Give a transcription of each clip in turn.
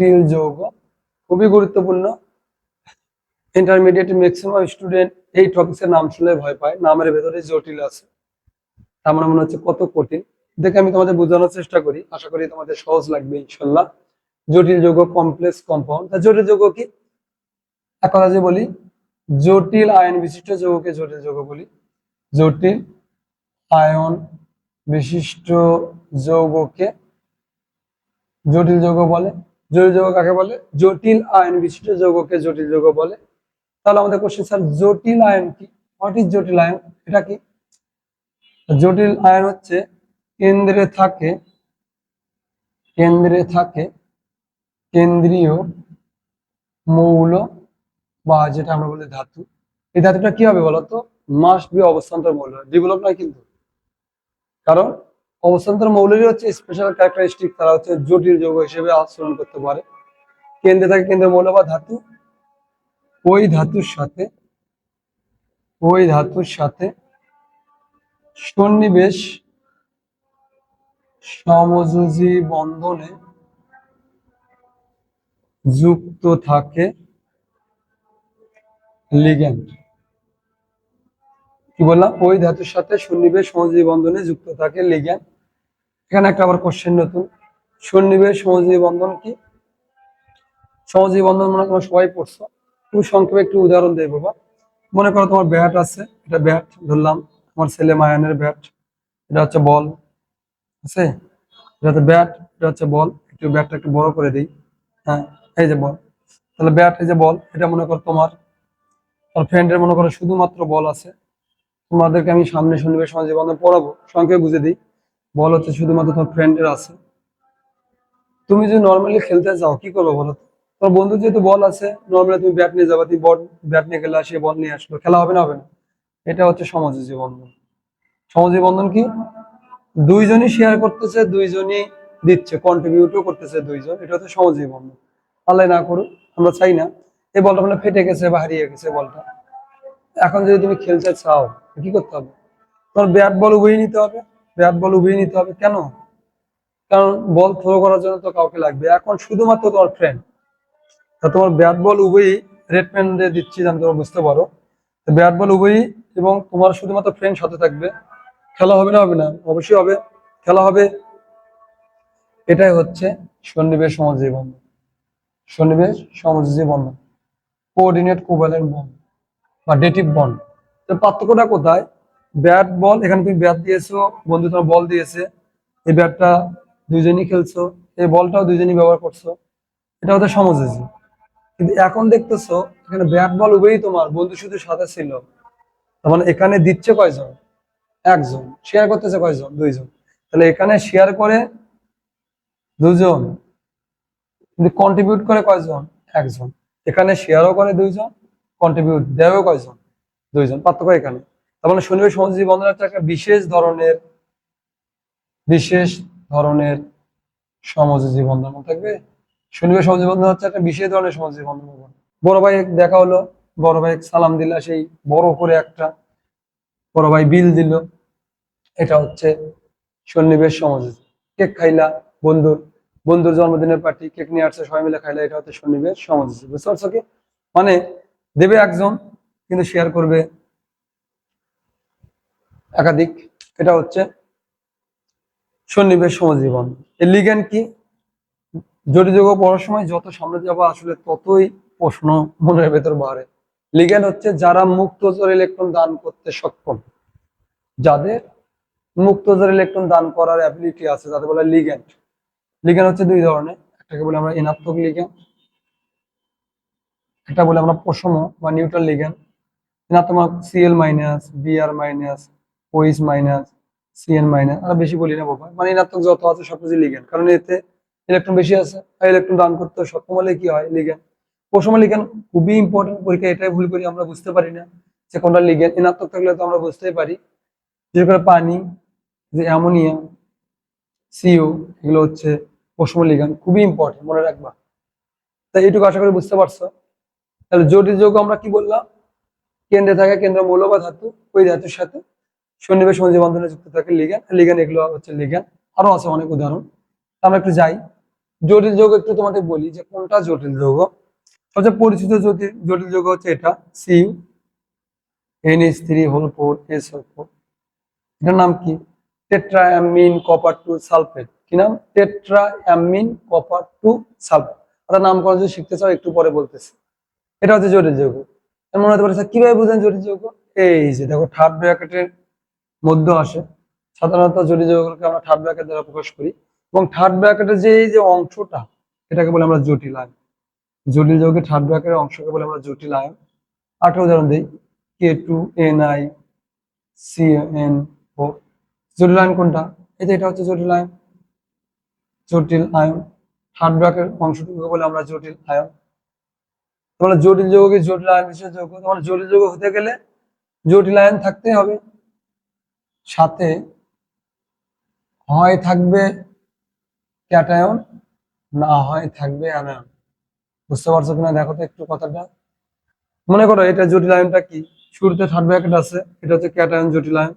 জটিল যৌগ, খুবই গুরুত্বপূর্ণ। ইন্টারমিডিয়েট ম্যাক্সিমাম স্টুডেন্ট এই টপিক্সের নাম শুনলে ভয় পায়, নামের ভেতরে জটিল আছে। তার মানে মনে হচ্ছে কত কঠিন। দেখে আমি তোমাদের বোঝানোর চেষ্টা করি, আশা করি তোমাদের সহজ লাগবে ইনশাল্লাহ। জটিল যৌগ কমপ্লেক্স কম্পাউন্ড জটিল যৌগ কি? এক কথা যে বলি, জটিল আয়ন বিশিষ্ট যৌগকে জটিল যৌগ বলি। জটিল আয়ন বিশিষ্ট যৌগকে জটিল যৌগ বলে। জটিল যৌগ কাকে বলে? জটিল আয়ন বিশিষ্ট যৌগকে জটিল যৌগ বলে। তাহলে আমাদের কোশ্চেন স্যার, জটিল আয়ন কি? হোয়াট ইজ জটিল আয়ন? এটা কি? জটিল আয়ন হচ্ছে কেন্দ্রে থাকে কেন্দ্রে থাকে কেন্দ্রীয় মৌল বা যেটা আমরা বলি ধাতু। এই ধাতুটা কি হবে বলতো? মাস্ট বি অবস্থান্তর মৌল। ডেভেলপ নয় কিন্তু। কারণ অবস্থান্তর মৌলেরই হচ্ছে স্পেশাল ক্যারেক্টারিস্টিক তারা হচ্ছে জটিল যৌগ হিসেবে আচরণ করতে পারে। কেন্দ্রে থাকে কেন্দ্রীয় মৌল বা ধাতু। ওই ধাতুর সাথে, ওই ধাতুর সাথে সন্নিবেশ, সমযোজী বন্ধনে যুক্ত থাকে লিগ্যান্ড কি বললাম? ওই ধাতুর সাথে সন্নিবেশ, সমযোজী বন্ধনে যুক্ত থাকে লিগ্যান্ড এখানে একটা আবার কোশ্চেন নতুন। সন্নিবেশ সমযোজী বন্ধন কি? সমযোজী বন্ধন মানে তোমরা সবাই পড়ছো। তুমি সংক্ষেপে একটু উদাহরণ দেয় বাবা। মনে করো তোমার ব্যাট আছে, এটা ব্যাট, ধরলাম আমার ছেলে মায়ানের ব্যাট, এটা হচ্ছে বল, আছে? এটা হচ্ছে ব্যাট, এটা হচ্ছে বল, একটু ব্যাটটা একটু বড় করে দিই। হ্যাঁ এই যে বল। তাহলে ব্যাট, এই যে বল, এটা মনে করো তোমার আর ফ্রেন্ডের মনে করো শুধুমাত্র বল আছে। তোমাদেরকে আমি সামনে সন্নিবেশ সমাজে বন্ধন পড়াবো, সংক্ষেপে বুঝে দিই। বল হচ্ছে শুধুমাত্র তোমার ফ্রেন্ডের আছে। তুমি যদি নর্মালি খেলতে যাও, কি করব বলো তোমার বন্ধু যেহেতু বল আছে নর্মালি তুমি ব্যাট নিয়ে যাবা, তুমি বল ব্যাট নিয়ে খেলে আসে বল নিয়ে আসলো। খেলা হবে না হবে না। এটা হচ্ছে সমাজী বন্ধন। সমাজী বন্ধন কি? দুইজনই শেয়ার করতেছে, দুইজনই দিচ্ছে কন্ট্রিবিউটও করতেছে দুইজন। এটা হচ্ছে সমাজী বন্ধন। আল্লাহ না করুক, আমরা চাই না। এই বলটা মানে ফেটে গেছে বা হারিয়ে গেছে বলটা। এখন যদি তুমি খেলতে চাও, কি করতে হবে? তোমার ব্যাট বল উভয়ই নিতে হবে। ব্যাট বল উভয়ই নিতে হবে। কেন? কারণ বল থ্রো করার জন্য তো কাউকে লাগবে। এখন শুধুমাত্র তোমার ফ্রেন্ড তা তোমার ব্যাট বল উভয়ই রেড দিচ্ছি, যেন তোমরা বুঝতে পারো। ব্যাট বল উভয়ই এবং তোমার শুধুমাত্র ফ্রেন্ড সাথে থাকবে। খেলা হবে না হবে না? অবশ্যই হবে। খেলা হবে। এটাই হচ্ছে সন্নিবেশ সমাজী বন্ধন সন্নিবেশ সমাজী বন্ধন কোঅর্ডিনেট কোভ্যালেন্ট বন্ড বা ডেটিভ বন্ড পার্থক্যটা কোথায়? ব্যাট বল, এখানে তুমি ব্যাট দিয়েছ, বন্ধু তোমার বল দিয়েছে। এই ব্যাটটা দুইজনই খেলছো, এই বলটাও দুইজনই ব্যবহার করছ। এটা হচ্ছে সমযোজী। কিন্তু এখন দেখতেছো, এখানে ব্যাট বল উভয়ই তোমার, বন্ধু শুধু সাথে ছিল। মানে এখানে দিচ্ছে কয়জন? একজন। শেয়ার করতেছে কয়জন? দুইজন। তাহলে এখানে শেয়ার করে দুজন। কিন্তু কন্ট্রিবিউট করে কয়জন? একজন। এখানে শেয়ারও করে দুইজন কন্ট্রিবিউট দেয়ও কয়জন? দুইজন। পার্থক্য এখানে। তার মানে শনিবার সমাজী একটা বিশেষ ধরনের বিশেষ ধরনের সমযোজী বন্ধন থাকবে। শনিবার সমাজী বন্ধন হচ্ছে একটা বিশেষ ধরনের সমাজী বন্ধন বড় ভাই দেখা হলো, বড় ভাই সালাম দিলা, সেই বড় করে একটা বড় ভাই বিল দিল। এটা হচ্ছে সন্নিবেশ সমাযোজী কেক খাইলা বন্ধুর বন্ধুর জন্মদিনের পার্টি কেক নিয়ে আসছে, সবাই মিলে খাইলা, এটা হচ্ছে সন্নিবেশ সমাযোজী বুঝতে পারছ কি? মানে দেবে একজন, কিন্তু শেয়ার করবে একাধিক। এটা হচ্ছে সন্নিবেশ সমাজীবন। এর লিগ্যান্ড কি? জটিল যুগ পড়ার সময় যত সামনে যাব আসলে ততই প্রশ্ন মনের ভেতর বাড়ে। লিগ্যান্ড হচ্ছে যারা মুক্তজোর ইলেকট্রন দান করতে সক্ষম। যাদের মুক্তজোর ইলেকট্রন দান করার অ্যাবিলিটি আছে তাদের বলে লিগ্যান্ড লিগ্যান্ড হচ্ছে দুই ধরনের। একটাকে বলে আমরা ঋণাত্মক লিগ্যান্ড একটা বলে আমরা পশম বা নিউট্রাল লিগ্যান্ড ঋণাত্মক Cl minus Br minus OH minus CN minus আর বেশি বলি না বাবা। মানে ঋণাত্মক যত আছে সবকিছু লিগ্যান্ড কারণ এতে ইলেকট্রন বেশি আছে, আর ইলেকট্রন দান করতে সক্ষম হলে কি হয়? লিগ্যান্ড পশম লিগ্যান্ড খুবই ইম্পর্টেন্ট পরীক্ষা, এটাই ভুল করি, আমরা বুঝতে পারি না যে কোনটা লিগ্যান্ড ঋণাত্মক থাকলে তো আমরা বুঝতেই পারি। বিশেষ করে পানি, যে অ্যামোনিয়া সিও এগুলো হচ্ছে পশম লিগ্যান্ড খুবই ইম্পর্টেন্ট মনে রাখবা। তাই এইটুকু আশা করি বুঝতে পারছ। তাহলে জটিল যৌগ আমরা কি বললাম? কেন্দ্রে থাকে কেন্দ্র মৌল বা ধাতু, ওই ধাতুর সাথে সন্নিবেশ সমাজী বন্ধনে যুক্ত থাকে লিগ্যান লিগ্যান এগুলো হচ্ছে লিগ্যান আরও আছে অনেক উদাহরণ। আমরা একটু যাই। জটিল যৌগ একটু তোমাদের বলি যে কোনটা জটিল যৌগ। সবচেয়ে পরিচিত জটিল যৌগ হচ্ছে এটা Cu N NH three whole four S whole four এটার নাম কি? টেট্রাঅ্যামিন কপার টু সালফেট কি নাম? টেট্রাঅ্যামিন কপার টু সালফেট তার নামকরণ যদি শিখতে চাও, একটু পরে বলতেছি। এটা হচ্ছে জটিল যৌগ। মনে হতে পারে কীভাবে বুঝেন জটিল যৌগ? এই যে দেখো, থার্ড ব্র্যাকেটের মধ্যে আসে। সাধারণত জটিল যৌগগুলোকে আমরা থার্ড ব্র্যাকেট দ্বারা প্রকাশ করি এবং থার্ড ব্র্যাকেটের যে এই যে অংশটা, এটাকে বলে আমরা জটিল আয়ন। জটিল যৌগের থার্ড ব্র্যাকেটের অংশকে বলে আমরা জটিল আয়ন। আরেকটা উদাহরণ দিই K two N I C N O জটিল আয়ন কোনটা? এই যে এটা হচ্ছে জটিল আয়ন। জটিল আয়ন। থার্ড ব্র্যাকেট অংশটুকুকে বলে আমরা জটিল আয়ন। তোমরা জটিল যৌগকে জটিল আয়ন বিশেষ যৌগ। তোমার জটিল যৌগ হতে গেলে জটিল আয়ন থাকতে হবে। সাথে হয় থাকবে ক্যাটায়ন, না হয় থাকবে অ্যানায়ন। বুঝতে পারছ কিনা? দেখো তো একটু কথাটা। মনে করো এটা জটিল আয়নটা কি? শুরুতে থার্ড ব্র্যাকেট আছে, এটা হচ্ছে ক্যাটায়ন জটিল আয়ন।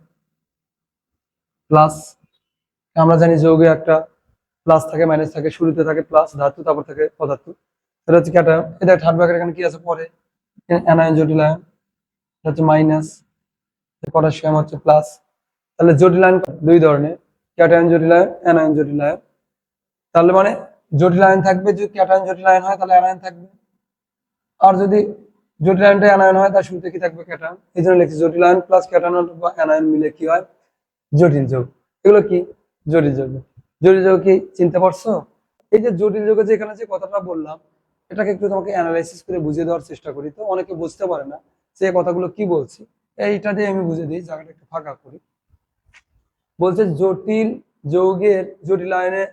প্লাস, আমরা জানি যৌগে একটা প্লাস থাকে, মাইনাস থাকে, শুরুতে থাকে প্লাস, ধাতু, তারপর থাকে পদার্থ। এটা হচ্ছে ক্যাটায়ন। এটা থার্ড ব্র্যাকেট, এখানে কি আছে? পরে। অ্যানায়ন জটিল আয়ন। এটা হচ্ছে মাইনাস, পটাশিয়াম হচ্ছে প্লাস। তাহলে জটিল আয়ন দুই ধরনের, ক্যাটায়ন জটিল আয়ন অ্যানায়ন জটিল আয়ন তাহলে মানে জটিল আয়ন থাকবে, যদি ক্যাটায়ন জটিল আয়ন হয় তাহলে অ্যানায়ন থাকবে। আর যদি জটিল আয়নটা অ্যানায়ন হয় তার শুরুতে কি থাকবে ক্যাটায়ন? এই জন্য লিখছি জটিল আয়ন প্লাস ক্যাটায়ন বা অ্যানায়ন মিলে কি হয়? জটিল যোগ। এগুলো কি? জটিল যোগ। জটিল যোগ কি চিনতে পারছ? এই যে জটিল যোগে যে এখানে যে কথাটা বললাম, এটাকে একটু তোমাকে অ্যানালাইসিস করে বুঝিয়ে দেওয়ার চেষ্টা করি। তো অনেকে বুঝতে পারে না যে কথাগুলো কি বলছি। এইটা দিয়ে আমি বুঝে দিই, জায়গাটা একটু ফাঁকা করি। বলছে জটিল যৌগের জটিল আয়নে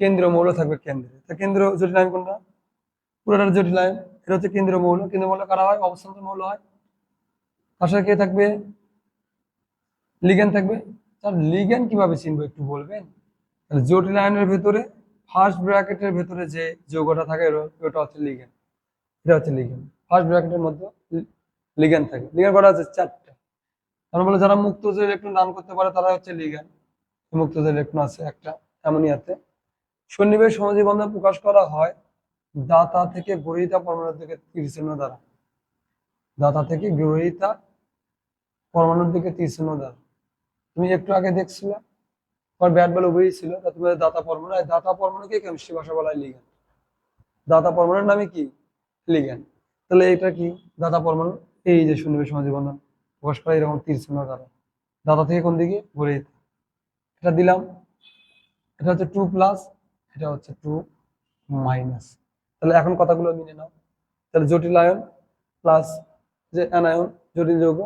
কেন্দ্র মৌল থাকবে কেন্দ্রে। তা কেন্দ্র জটিল আয়ন কোনটা? পুরোটা জটিল আয়ন। এটা হচ্ছে কেন্দ্র মৌল। কেন্দ্র মৌল কারা হয়? অবস্থান্ত মৌল হয়। তার সাথে কে থাকবে? লিগেন থাকবে। তার লিগেন কীভাবে চিনবো একটু বলবেন? তাহলে জটিল আয়নের ভেতরে ফার্স্ট ব্র্যাকেটের ভেতরে যে যৌগটা থাকে ওটা হচ্ছে লিগেন এটা হচ্ছে লিগেন ফার্স্ট ব্র্যাকেটের মধ্যে লিগেন থাকে। লিগেন কটা আছে? চারটা। তার বলে যারা মুক্ত যে ইলেকট্রন দান করতে পারে তারা হচ্ছে লিগেন মুক্ত যে ইলেকট্রন আছে একটা অ্যামোনিয়াতে সন্নিবেশ সমাজী বন্ধন প্রকাশ করা হয় দাতা থেকে গ্রহিতা পরমাণুর দিকে তীর চিহ্ন দ্বারা। দাতা থেকে গ্রহিতা পরমাণুর দিকে তীর চিহ্ন দ্বারা। তুমি একটু আগে দেখছিলে, তোমার ব্যাট বল উভয়ই ছিল, তা তুমি দাতা পরমাণু এই দাতা পরমাণুকে কেমিস্ট্রি ভাষা বলা হয় দাতা পরমাণুর নামে কি? লিগ্যান্ড তাহলে এটা কি? দাতা পরমাণু, এই যে সন্নিবেশ সমাজী বন্ধন। প্রকাশ করা এরকম তীর চিহ্ন দ্বারা দাদা থেকে কোন দিকে? গ্রহিতা এটা দিলাম। এটা হচ্ছে টু প্লাস এটা হচ্ছে টু মাইনাস তাহলে এখন কথাগুলো মিলে নাও। তাহলে জটিল আয়ন প্লাস যে অ্যানায়ন, জটিল যৌগ।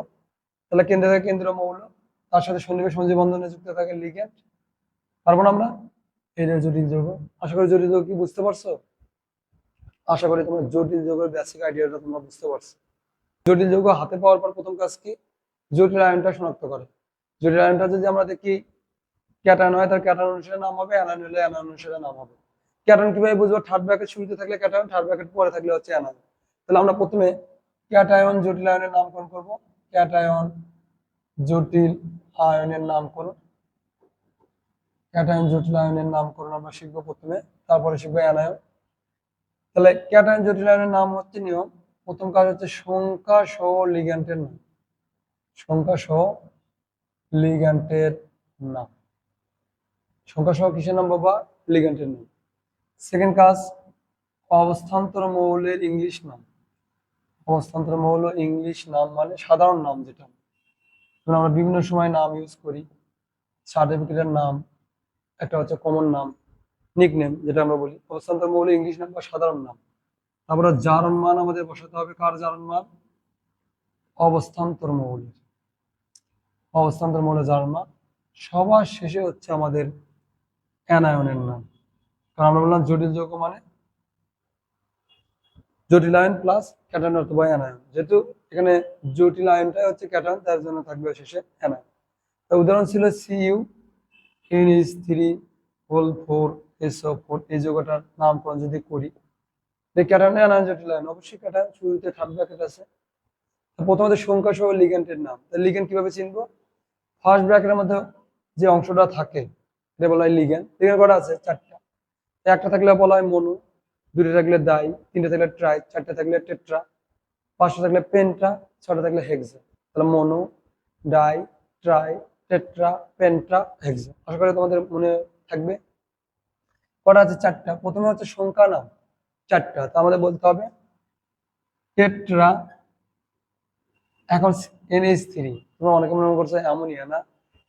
তাহলে কেন্দ্র থেকে কেন্দ্র মৌল। তার সাথে সন্নিবেশ সঞ্জীব বন্ধনে যুক্ত থাকে লিগ্যান্ড পারব না আমরা? যে জটিল যৌগ। আশা করি জটিল যৌগ কি বুঝতে পারছ? আশা করি তোমরা জটিল যৌগের বেসিক আইডিয়াটা তোমরা বুঝতে পারছ। জটিল যৌগ হাতে পাওয়ার পর প্রথম কাজ কি? জটিল আয়নটা শনাক্ত করে। জটিল আয়নটা যদি আমরা দেখি, ক্যাটায়ন হয় তার ক্যাটায়ন অনুসারে নাম হবে, অ্যানায়ন হলে অ্যানায়ন অনুসারে নাম হবে। ক্যাটায়ন কীভাবে বুঝব? থার্ড ব্র্যাকেট শুরুতে থাকলে ক্যাটায়ন থার্ড ব্র্যাকেট পরে থাকলে হচ্ছে অ্যানায়ন। তাহলে আমরা প্রথমে ক্যাটায়ন জটিল আয়নের নামকরণ করব। ক্যাটায়ন জটিল আয়নের নামকরণ। ক্যাটায়ন জটিল আয়নের নামকরণ আমরা শিখব প্রথমে, তারপরে শিখব অ্যানায়ন। তাহলে ক্যাটায়ন জটিল আয়নের নাম হচ্ছে নিয়ম। প্রথম কাজ হচ্ছে সংখ্যা সহ লিগ্যান্টের নাম। সংখ্যা সহ লিগ্যান্টের নাম। সংখ্যা সহ কিসের নাম বাবা? লিগ্যান্টের নাম। সেকেন্ড কাজ, অবস্থান্তর মৌলের ইংলিশ নাম। অবস্থান্তর মৌল ইংলিশ নাম মানে সাধারণ নাম যেটা। আমরা বিভিন্ন সময় নাম ইউজ করি। সার্টিফিকেটের নাম, একটা হচ্ছে কমন নাম নিকনেম যেটা আমরা বলি। অবস্থান্তর মৌল ইংলিশ নাম বা সাধারণ নাম। তারপরে জারণ মান আমাদের বসাতে হবে। কার জারণ মান? অবস্থান্তর মৌলের। অবস্থান্তর মান সবার শেষে হচ্ছে আমাদের অ্যানায়নের নাম। কারণ আমরা বললাম জটিল যৌগ মানে জটিল আয়ন প্লাস ক্যাটায়ন অথবা অ্যানায়ন। যেহেতু এখানে জটিল আয়নটাই হচ্ছে ক্যাটায়ন, তার জন্য থাকবে শেষে অ্যানায়ন। তো উদাহরণ ছিল Cu NH three whole four SO four এই যৌগটার নামকরণ যদি করি। ক্যাটায়ন অ্যানায়ন জটিল আয়ন। অবশ্যই ক্যাটায়ন শুরুতে থার্ড ব্র্যাকেট আছে। প্রথমত সংখ্যা সহ লিগ্যান্টের নাম। তাহলে লিগ্যান্ট কীভাবে চিনবো? ফার্স্ট ব্র্যাকেটের মধ্যে যে অংশটা থাকে এটা বলা হয় লিগ্যান্ট লিগ্যান্ট কটা আছে? চারটা। একটা থাকলে বলা হয় মনু দুটো থাকলে ডাই তিনটে থাকলে ট্রাই চারটে থাকলে টেট্রা পাঁচটা থাকলে পেন্টা ছটা থাকলে হেক্সা তাহলে mono di tri tetra penta hexa আশা করি তোমাদের মনে থাকবে। কটা আছে? চারটা। প্রথমে হচ্ছে সংখ্যা নাম। চারটা। তো আমাদের বলতে হবে টেট্রা এখন এনএইচ থ্রি তোমরা অনেকে মনে করছ অ্যামোনিয়া না।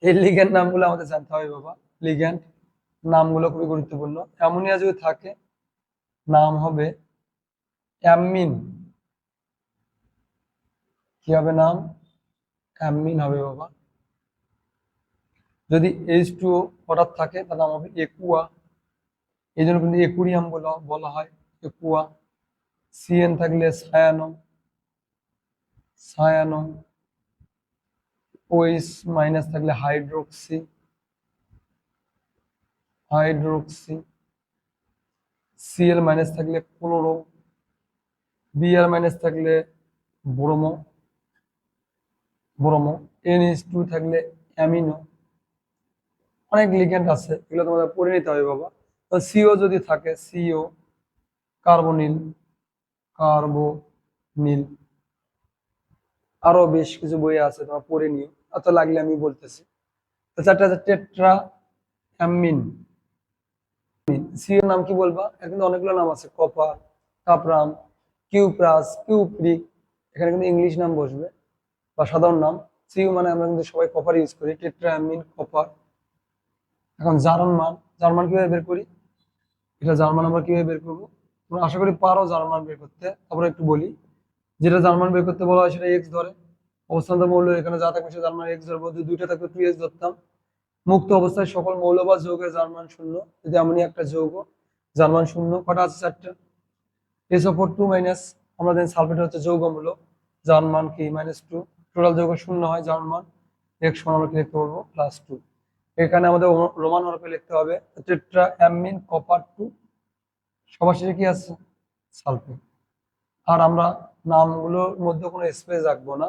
এই লিগ্যান্ড নামগুলো আমাদের জানতে হবে বাবা। লিগ্যান্ড নামগুলো খুবই গুরুত্বপূর্ণ। অ্যামোনিয়া যদি থাকে, নাম হবে অ্যামিন। কি হবে নাম? অ্যামিন হবে বাবা। যদি এইচ টু হঠাৎ থাকে তার নাম হবে একুয়া। এই জন্য কিন্তু একুরিয়াম বলা বলা হয়। একুয়া। সিএন থাকলে সায়ানো সায়ানো ওইস মাইনাস থাকলে হাইড্রোক্সি হাইড্রোক্সি সিএল মাইনাস থাকলে ক্লোরো বিআর মাইনাস থাকলে ব্রোমো ব্রোমো এনএইচ টু থাকলে অ্যামিনো অনেক লিগেন্ড আছে, এগুলো তোমাদের পড়ে নিতে হবে বাবা। তো সিও যদি থাকে সিও কার্বনিল কার্বোনিল আরও বেশ কিছু বই আছে, তোমরা পড়ে নিও। এত লাগলে আমি বলতেছি। টেট্রা অ্যামিন সিও নাম কি বলবা? কিন্তু অনেকগুলো নাম আছে কপার কাপরাম, কিউপ্রাস কিউপ্রিক এখানে কিন্তু ইংলিশ নাম বসবে, বা সাধারণ নাম। সিউ মানে আমরা কিন্তু সবাই কপার ইউজ করি টেট্রা অ্যামিন কপার। এখন জার্মান জার্মান কীভাবে বের করি? এটা জার্মান আমরা কীভাবে বের করব? তোমরা আশা করি পারো জার্মান বের করতে, তারপরে একটু বলি। যেটা জার্মান বের করতে বলা হয় সেটা এক্স ধরে। অবস্থান্ত মৌল, এখানে যা থাকবে সেটা জার্মান এক্স ধরবো যদি দুইটা থাকবে টু এক্স ধরতাম। মুক্ত অবস্থায় সকল মৌল বা যৌগের জার্মান শূন্য। যদি এমনই একটা যৌগ, জার্মান শূন্য, কটা আছে চারটা? এস অফোর টু মাইনাস আমরা জানি সালফেট হচ্ছে যৌগমূল, জার্মান কি? মাইনাস টু টোটাল যৌগ শূন্য হয় জার্মান। এক্স সমান আমরা কি লিখতে পারব? প্লাস টু এখানে আমাদের রোমান হরফে লিখতে হবে, টেট্রা অ্যামিন কপার টু। সবার শেষে কি আছে? সালফেট। আর আমরা নামগুলোর মধ্যে কোনো স্পেস রাখব না।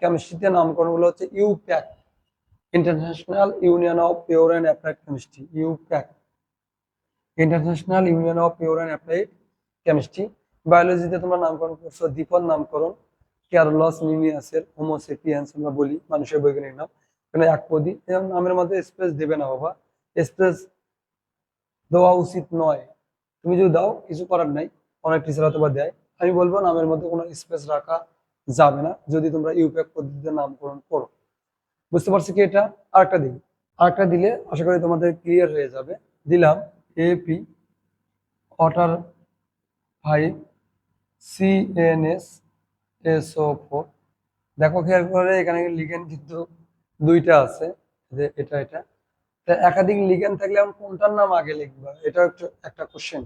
কেমিস্ট্রিতে নামকরণগুলো হচ্ছে IUPAC international union of pure and applied chemistry IUPAC. International union of pure and applied chemistry বায়োলজিতে তোমরা নামকরণ করছ দীপন নামকরণ ক্যারলস নিউনিয়াসের হোমোসেপিয়ান্স আমরা বলি, মানুষের বৈজ্ঞানিক নাম। এখানে এক পদী এরকম নামের মধ্যে স্পেস দেবে না বাবা। স্পেস দেওয়া উচিত নয়। তুমি যদি দাও, কিছু করার নাই, অনেক টিচার হয়তো বা দেয়। আমি বলব নামের মধ্যে কোনো স্পেস রাখা যাবে না যদি তোমরা ইউপ্যাক পদ্ধতিতে নামকরণ করো। বুঝতে পারছি কি এটা? আরেকটা দিই আরেকটা দিলে আশা করি তোমাদের ক্লিয়ার হয়ে যাবে। দিলাম AP water five CNS SO four দেখো খেয়াল করে এখানে লিগেন কিন্তু দুইটা আছে। যে এটা এটা। তা একাধিক লিগেন থাকলে আমি কোনটার নাম আগে লিখবা? এটা একটু, একটা কোশ্চেন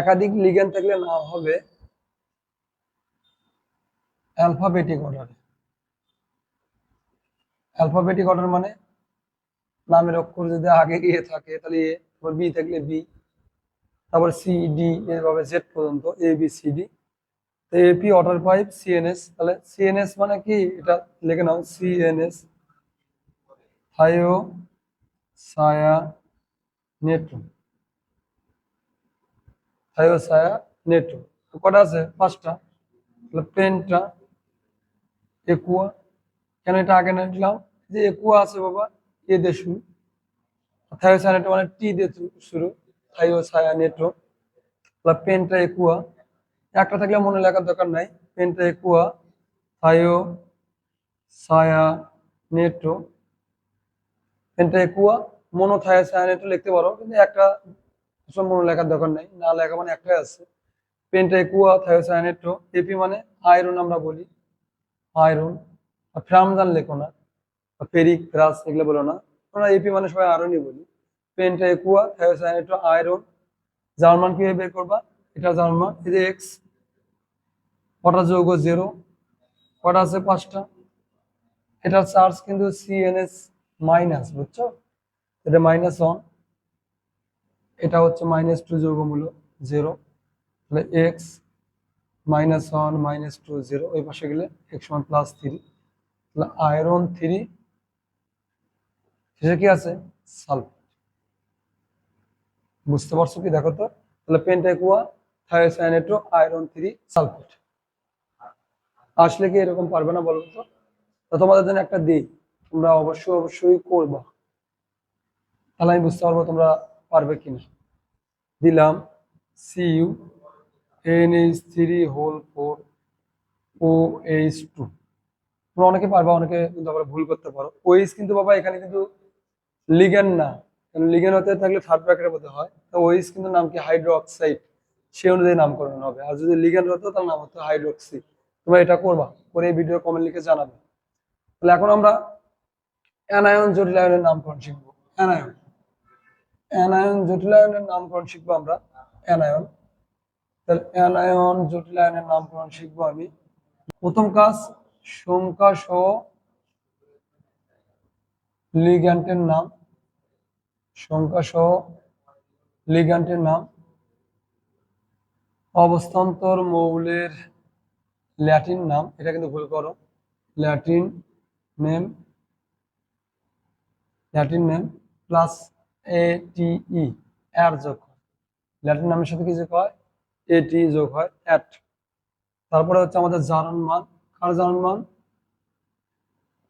একাধিক লিগেন থাকলে নাম হবে অ্যালফাবেটিক অর্ডার অ্যালফাবেটিক অর্ডার মানে নামের অক্ষর যদি আগে গিয়ে থাকে, তাহলে এ তারপর বি থাকলে বি তারপর সি ডি এভাবে জেড পর্যন্ত এ বি সি ডি তো এপি অর্ডার পাইপ সিএনএস তাহলে সিএনএস মানে কি? এটা লিখে নাও সিএনএস থাইও সায়া নেট্রো থাইও সায়া নেট্রো কটা আছে? পাঁচটা। তাহলে পেনটা একুয়া কেন এটা আগে না দিলাম? যে একুয়া আছে বাবা, এ দিয়ে শুরু। সায়া মানে টি দিয়ে শুরু নেট্রো তাহলে পেনটা একুয়া একটা থাকলে মনে লেখার দরকার নাই পেনটা একুয়া থাইও সায়া নেট্রো পেনটা একুয়া মনো থাইও সায়া নেট্রো লিখতে পারো, কিন্তু একটা আসলে মনে লেখার দরকার নাই, না লেখা মানে একটাই আছে। পেনটা একুয়া থাইও সায়া নেট্রো এপি মানে আয়রন আমরা বলি। আয়রন ফ্রামজান লেখো না ফেরিক ফেরাস এগুলো বলো না। আমরা এপি মানে সবাই আয়রনই বলি। পেনটা একুয়া থায়োসায়ানেটো আয়রন জার্মান কীভাবে বের করবা? এটা জার্মান এই যে এক্স কটা যৌগ জিরো কটা আছে পাঁচটা। এটার চার্জ কিন্তু সিএনএস মাইনাস বুঝছ? এটা মাইনাস ওয়ান এটা হচ্ছে মাইনাস টু যৌগমূলক জিরো তাহলে X minus one minus two zero ওই পাশে গেলে এক্স ওয়ান প্লাস থ্রি তাহলে আয়রন থ্রি শেষে কি আছে? সালফেট বুঝতে পারছ কি? দেখো তো। তাহলে pentaaqua thiocyanato iron three sulphate আসলে কি এরকম পারবে না বলো তো? তোমাদের জন্য একটা দিই। তোমরা অবশ্যই অবশ্যই করবা। তাহলে আমি বুঝতে পারব তোমরা পারবে কিনা। দিলাম। Cu N H three whole four O H two তোমরা অনেকে পারবা, অনেকে কিন্তু আবার ভুল করতে পারো। ওইস কিন্তু বাবা, এখানে কিন্তু লিগেন না। কারণ লিগেন হতে থাকলে থার্ড ব্র্যাকেটের মধ্যে হয়। তো ওইস কিন্তু নাম কি? হাইড্রোক্সাইড সে অনুযায়ী নামকরণ হবে। আর যদি লিগেন হতো, তার নাম হতো হাইড্রোক্সি তোমরা এটা করবা, করে এই ভিডিও কমেন্ট লিখে জানাবে। তাহলে এখন আমরা অ্যানায়ন জটিল জটিলায়নের নামকরণ শিখব। অ্যানায়ন অ্যানায়ন জটিল জটিলায়নের নামকরণ শিখব আমরা। অ্যানায়ন তাহলে অ্যানায়ন জটিলায়নের নামকরণ শিখব আমি। প্রথম কাজ, সংখ্যা সহ লিগ্যান্টের নাম। সংখ্যা সহ লিগ্যান্টের নাম। অবস্থান্তর মৌলের ল্যাটিন নাম। এটা কিন্তু ভুল করো। Latin name. Latin name plus A T E, এর যোগ ল্যাটিন নামের সাথে কি যোগ হয়? এ টি যোগ হয় অ্যাট তারপরে হচ্ছে আমাদের জারণ মান, কার জারণ মান?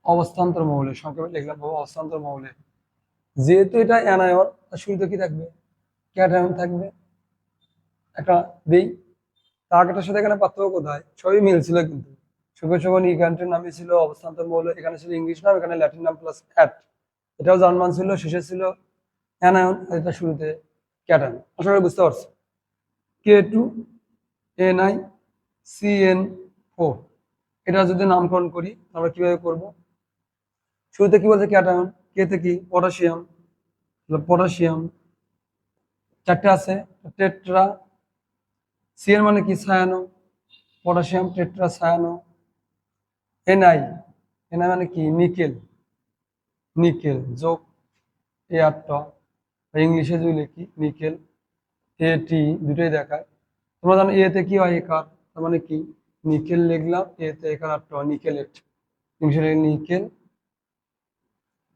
অবস্থান্তর মৌলে সংক্ষেপে লিখলাম বাবা অবস্থান্তর মৌলে যেহেতু এটা অ্যানায়ন শুরুতে কি থাকবে? ক্যাটায়ন থাকবে। একটা দিই। তারটার সাথে এখানে পার্থক্য কোথায়? সবই মিল ছিল কিন্তু সুখে সুখন ইকান্টের নামে ছিল অবস্থান্তর মৌল, এখানে ছিল ইংলিশ নাম, এখানে ল্যাটিন নাম প্লাস অ্যাট এটাও জার্মান ছিল, শেষে ছিল অ্যানায়ন এটা শুরুতে ক্যাটায়ন করি বুঝতে পারছ K two N I C N four এটা যদি নামকরণ করি, আমরা কীভাবে করব? শুরুতে কি বলছে ক্যাটায়ন? কেতে কি? পটাশিয়াম। পটাশিয়াম। চারটে আছে। টেট্রা। সি এর মানে কি? Cyano potassium, tetra cyano Ni Ni মানে কি? নিকেল। নিকেল যোগ এ আটটা। ইংলিশে যদি লিখি, নিকেল। এ টি দুটোই দেখায়। তোমরা জানো এতে কি হয় একার তার মানে কি? নিকেল লিখলাম এতে একার আটটা নিকেলেট ইংলিশে নিকেল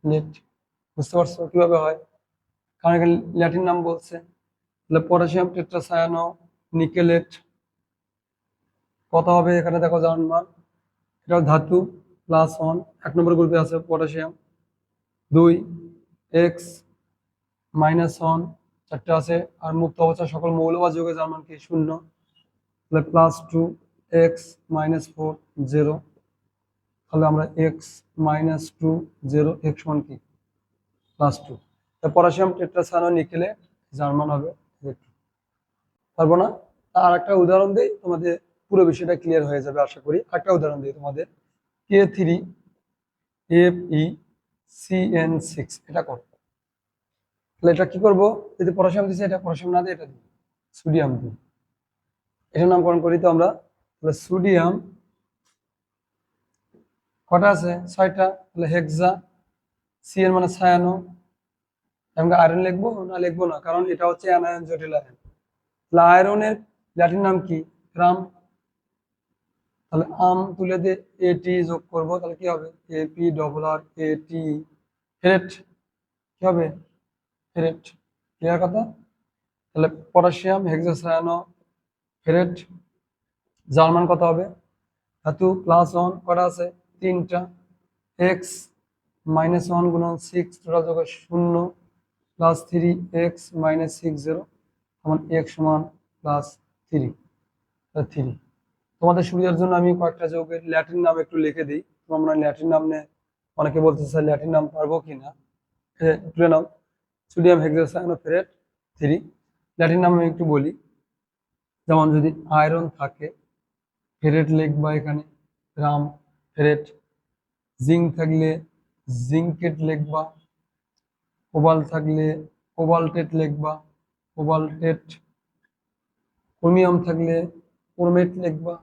নেট বুঝতে পারছ কীভাবে হয়? কারণ এখানে ল্যাটিন নাম বলছে। তাহলে পটাশিয়াম টেট্রাসায়ানো নিকেলেট কত হবে এখানে, দেখো জার্মান মান। এটা ধাতু প্লাস ওয়ান এক নম্বর গ্রুপে আছে পটাশিয়াম দুই এক্স মাইনাস ওয়ান চারটে আছে, আর মুক্ত অবস্থা সকল মৌল বা যোগে জার্মান কি? শূন্য। তাহলে plus two X minus four zero তাহলে আমরা X minus two zero X one কি? প্লাস টু পটাশিয়াম টেট্রাসায়ানো নিকেলে জার্মান হবে পারব না? আর একটা উদাহরণ দিই, তোমাদের পুরো বিষয়টা ক্লিয়ার হয়ে যাবে, আশা করি। একটা উদাহরণ দিই তোমাদের। K three F E C N six এটা করো। তাহলে এটা কি করব? যদি পটাশিয়াম দিচ্ছে এটা পটাশিয়াম না দিয়ে এটা দিই সোডিয়াম দিই এটা নামকরণ করি তো আমরা। তাহলে সোডিয়াম কটা আছে? ছয়টা। তাহলে হেক্সা সি এর মানে ছায়ানো। আমরা আয়রন লিখব? না লিখব না, কারণ এটা হচ্ছে অ্যানায়ন জটিল আয়ন তাহলে আয়রনের ল্যাটিন নাম কি? গ্রাম। তাহলে আম তুলে দিয়ে এটি যোগ করব। তাহলে কি হবে? এপি ডবল আর এটি ফেরেট কি হবে? ফেরেট ক্লিয়ার কথা? তাহলে পটাশিয়াম হেক্সাসায়ানো ফেরেট জার্মান কত হবে? ধাতু প্লাস ওয়ান কটা আছে? তিনটা। এক্স মাইনাস ওয়ান গুণন সিক্স টোটাল যোগ শূন্য plus three X minus six zero সমান এক্স সমান প্লাস থ্রি থ্রি তোমাদের সুবিধার জন্য আমি কয়েকটা যৌগের ল্যাটিন নাম একটু লিখে দিই। তোমরা ল্যাটিন নাম নিয়ে অনেকে বলতে চাই ল্যাটিন নাম পারব কি না তুলে নাও। সোডিয়াম হেক্সাসায়ানোফেরেট থ্রি ল্যাটিন নাম আমি একটু বলি, যেমন যদি আয়রন থাকে ফেরেট লিখবা এখানে রাম ফেরেট জিঙ্ক থাকলে জিঙ্কেট লিখবা কোবাল থাকলে কোবাল্টেট লিখবা কোবাল্টেট ক্রোমিয়াম থাকলে ক্রোমেট লিখবা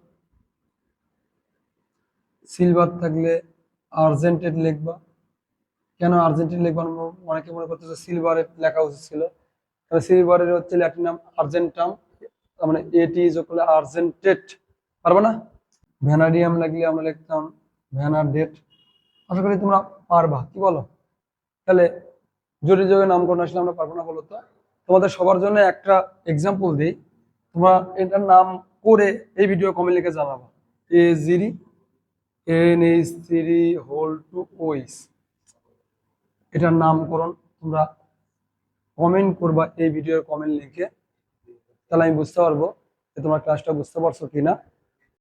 সিলভার থাকলে আর্জেন্টেড লিখবা কেন আর্জেন্টেড লিখবা অনেকে মনে করতেছে সিলভারের লেখা উচিত ছিল। কারণ সিলভারের হচ্ছে ল্যাটিন নাম আর্জেন্টাম। মানে এটি যোগ করলে আর্জেন্টেড পারব না? ভ্যানাডিয়াম লাগলে আমরা লিখতাম ভ্যানাডেট। আশা করি তোমরা পারবা, কি বলো? তাহলে জোরে যোগের নামকরণ আসলে আমরা পারব না বলো তো? তোমাদের সবার জন্য একটা এক্সাম্পল দিই। তোমরা এটার নাম করে এই ভিডিও কমেন্ট লিখে জানাব। এ জিরি N H three whole two OH এটার নামকরণ তোমরা কমেন্ট করবা এই ভিডিওর কমেন্ট লিখে তাহলে আমি বুঝতে পারব যে তোমরা ক্লাসটা বুঝতে পারছ কিনা।